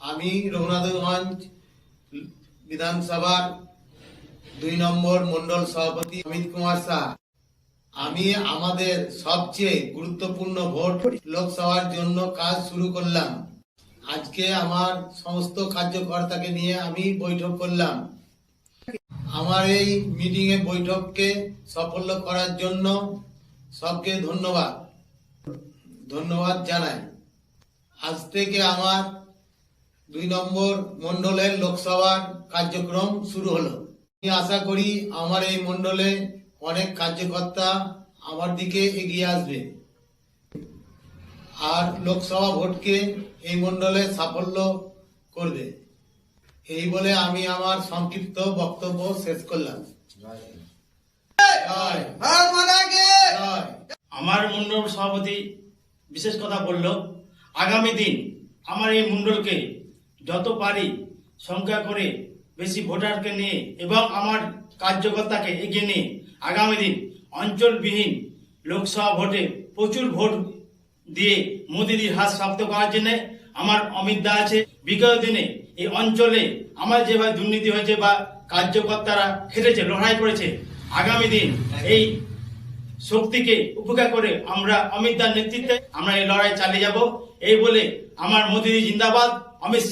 আমি রঘুনাথগঞ্জ বিধানসভার দুই নম্বর মন্ডল সভাপতি অমিত কুমার শাহ আমি আমাদের সবচেয়ে গুরুত্বপূর্ণ ভোট লোকসভার জন্য কাজ শুরু করলাম। আজকে আমার সমস্ত কার্যকর্তাকে নিয়ে আমি বৈঠক করলাম। আমার এই মিটিং এ বৈঠককে সাফল্য করার জন্য সবকে ধন্যবাদ। ধন্যবাদ জানাই। আজ থেকে আমার দুই নম্বর মন্ডলের লোকসভার কার্যক্রম শুরু হলো। আমি আশা করি আমার এই মন্ডলে অনেক কার্যকর্তা আমার দিকে এগিয়ে আসবে। আর লোকসভা ভোটকে এই মন্ডলে সাফল্য করবে। এই বলে আমি আমার সংক্ষিপ্ত বক্তব্য শেষ করলাম। আমার মন্ডল সভাপতি বিশেষ কথা বলল আগামী দিন আমার এই মন্ডলকে যত পারি সংখ্যা করে বেশি ভোটারকে নিয়ে এবং আমার কার্যকর্তাকে এগিয়ে নিয়ে আগামী দিন অঞ্চলবিহীন লোকসভা ভোটে প্রচুর ভোট দিয়ে মোদিদির হাত শক্ত করার জন্য আমার অমিত দা আছে। বিগত দিনে এই অঞ্চলে আমার যেভাবে দুর্নীতি হয়েছে বা কার্যকর্তারা খেটেছে, লড়াই করেছে, আগামী দিন এই শক্তিকে উপেক্ষা করে আমরা অমিত দার নেতৃত্বে আমরা এই লড়াই চালিয়ে যাব। এই বলে আমার মোদিদি জিন্দাবাদ। অমিত